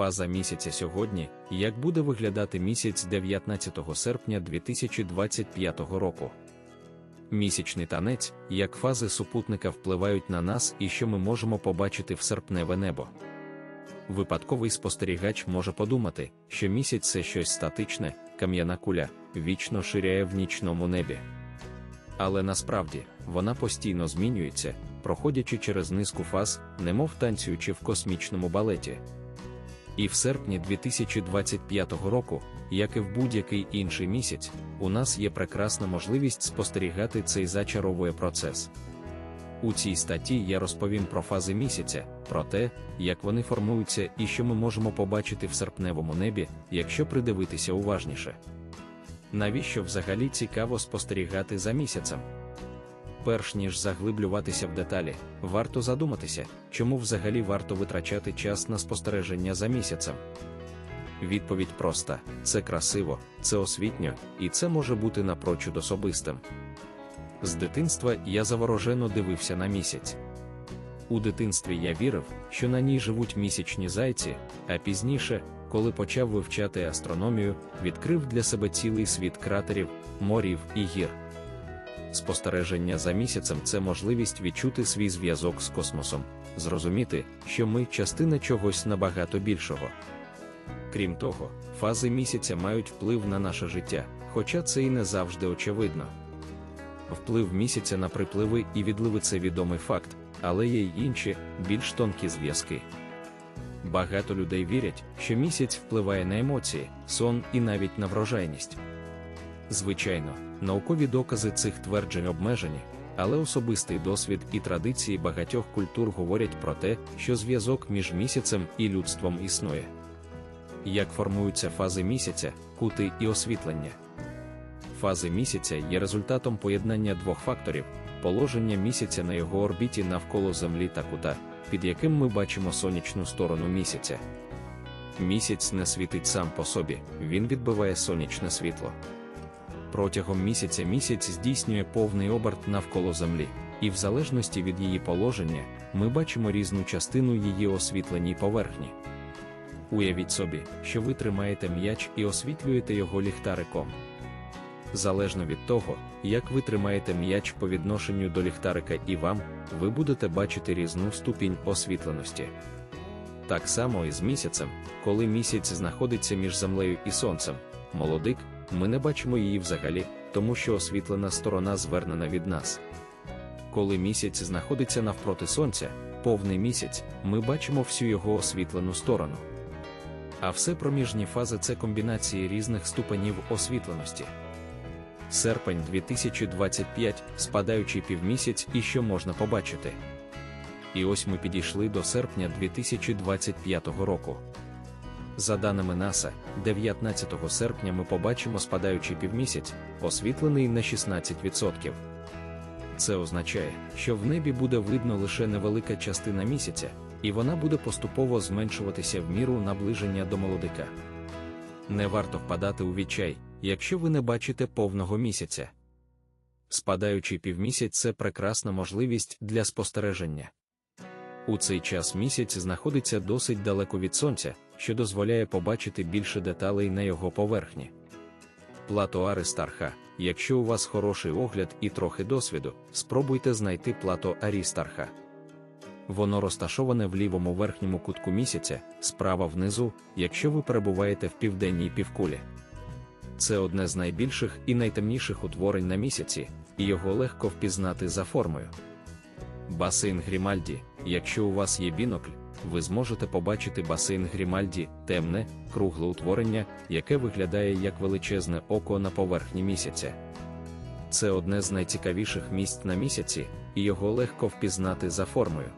Фаза місяця сьогодні, як буде виглядати місяць 19 серпня 2025 року. Місячний танець, як фази супутника впливають на нас і що ми можемо побачити в серпневе небо. Випадковий спостерігач може подумати, що місяць це щось статичне, кам'яна куля, вічно ширяє в нічному небі. Але насправді вона постійно змінюється, проходячи через низку фаз, немов танцюючи в космічному балеті. І в серпні 2025 року, як і в будь-який інший місяць, у нас є прекрасна можливість спостерігати цей зачаровує процес. У цій статті я розповім про фази місяця, про те, як вони формуються і що ми можемо побачити в серпневому небі, якщо придивитися уважніше. Навіщо взагалі цікаво спостерігати за місяцем? Перш ніж заглиблюватися в деталі, варто задуматися, чому взагалі варто витрачати час на спостереження за місяцем. Відповідь проста: це красиво, це освітньо, і це може бути напрочуд особистим. З дитинства я заворожено дивився на місяць. У дитинстві я вірив, що на ній живуть місячні зайці, а пізніше, коли почав вивчати астрономію, відкрив для себе цілий світ кратерів, морів і гір. Спостереження за місяцем це можливість відчути свій зв'язок з космосом, зрозуміти, що ми частина чогось набагато більшого. Крім того, фази місяця мають вплив на наше життя, хоча це і не завжди очевидно. Вплив місяця на припливи і відливи це відомий факт, але є й інші, більш тонкі зв'язки. Багато людей вірять, що місяць впливає на емоції, сон і навіть на врожайність. Звичайно, наукові докази цих тверджень обмежені, але особистий досвід і традиції багатьох культур говорять про те, що зв'язок між місяцем і людством існує. Як формуються фази місяця, кути і освітлення. Фази місяця є результатом поєднання двох факторів: положення місяця на його орбіті навколо Землі та кута, під яким ми бачимо сонячну сторону місяця. Місяць не світить сам по собі, він відбиває сонячне світло. Протягом місяця місяць здійснює повний оберт навколо Землі, і в залежності від її положення, ми бачимо різну частину її освітленій поверхні. Уявіть собі, що ви тримаєте м'яч і освітлюєте його ліхтариком. Залежно від того, як ви тримаєте м'яч по відношенню до ліхтарика і вам, ви будете бачити різну ступінь освітленості. Так само і з місяцем, коли місяць знаходиться між землею і сонцем, молодик, ми не бачимо її взагалі, тому що освітлена сторона звернена від нас. Коли місяць знаходиться навпроти сонця, повний місяць, ми бачимо всю його освітлену сторону. А все проміжні фази це комбінації різних ступенів освітленості. Серпень 2025, спадаючий півмісяць і що можна побачити. І ось ми підійшли до серпня 2025 року. За даними НАСА, 19 серпня ми побачимо спадаючий півмісяць, освітлений на 16%. Це означає, що в небі буде видно лише невелика частина місяця, і вона буде поступово зменшуватися в міру наближення до молодика. Не варто впадати у відчай, якщо ви не бачите повного місяця. Спадаючий півмісяць це прекрасна можливість для спостереження. У цей час місяць знаходиться досить далеко від сонця, що дозволяє побачити більше деталей на його поверхні. Плато Аристарха. Якщо у вас хороший огляд і трохи досвіду, спробуйте знайти плато Арістарха. Воно розташоване в лівому верхньому кутку місяця, справа внизу, якщо ви перебуваєте в південній півкулі. Це одне з найбільших і найтемніших утворень на місяці, і його легко впізнати за формою. Басейн Грімальді. Якщо у вас є бінокль, ви зможете побачити басейн Грімальді, темне, кругле утворення, яке виглядає як величезне око на поверхні місяця. Це одне з найцікавіших місць на місяці, і його легко впізнати за формою.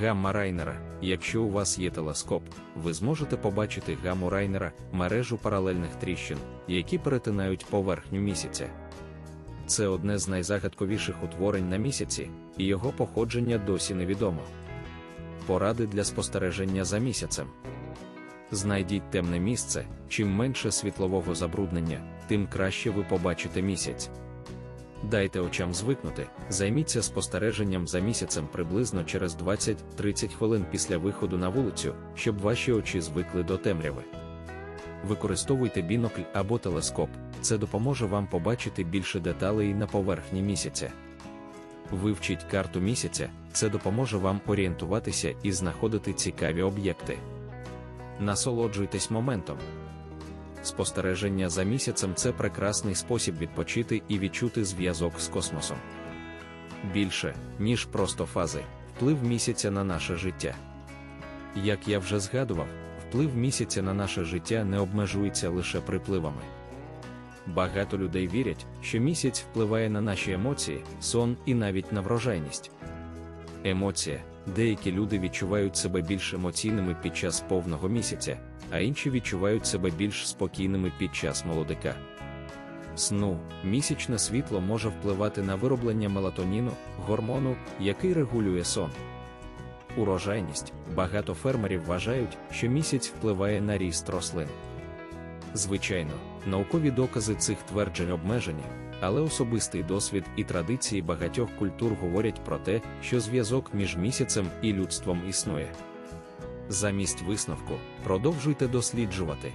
Гамма Райнера. Якщо у вас є телескоп, ви зможете побачити гамму Райнера, мережу паралельних тріщин, які перетинають поверхню місяця. Це одне з найзагадковіших утворень на місяці, і його походження досі невідомо. Поради для спостереження за місяцем. Знайдіть темне місце, чим менше світлового забруднення, тим краще ви побачите місяць. Дайте очам звикнути, займіться спостереженням за місяцем приблизно через 20-30 хвилин після виходу на вулицю, щоб ваші очі звикли до темряви. Використовуйте бінокль або телескоп, це допоможе вам побачити більше деталей на поверхні місяця. Вивчіть карту місяця, це допоможе вам орієнтуватися і знаходити цікаві об'єкти. Насолоджуйтесь моментом. Спостереження за місяцем це прекрасний спосіб відпочити і відчути зв'язок з космосом. Більше, ніж просто фази, вплив місяця на наше життя. Як я вже згадував, вплив місяця на наше життя не обмежується лише припливами. Багато людей вірять, що місяць впливає на наші емоції, сон і навіть на врожайність. Емоція деякі люди відчувають себе більш емоційними під час повного місяця, а інші відчувають себе більш спокійними під час молодика. Сну місячне світло може впливати на вироблення мелатоніну, гормону, який регулює сон. Урожайність багато фермерів вважають, що місяць впливає на ріст рослин. Звичайно, наукові докази цих тверджень обмежені, але особистий досвід і традиції багатьох культур говорять про те, що зв'язок між місяцем і людством існує. Замість висновку продовжуйте досліджувати.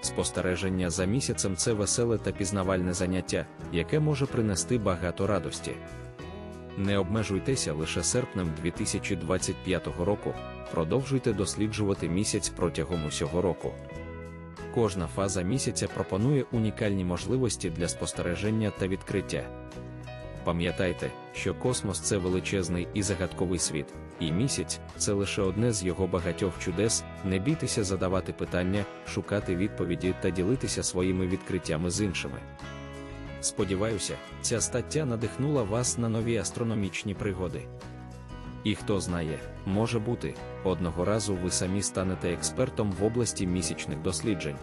Спостереження за місяцем це веселе та пізнавальне заняття, яке може принести багато радості. Не обмежуйтеся лише серпнем 2025 року, продовжуйте досліджувати місяць протягом усього року. Кожна фаза місяця пропонує унікальні можливості для спостереження та відкриття. Пам'ятайте, що космос це величезний і загадковий світ, і місяць це лише одне з його багатьох чудес. Не бійтеся задавати питання, шукати відповіді та ділитися своїми відкриттями з іншими. Сподіваюся, ця стаття надихнула вас на нові астрономічні пригоди. І хто знає, може бути, одного разу ви самі станете експертом в області місячних досліджень.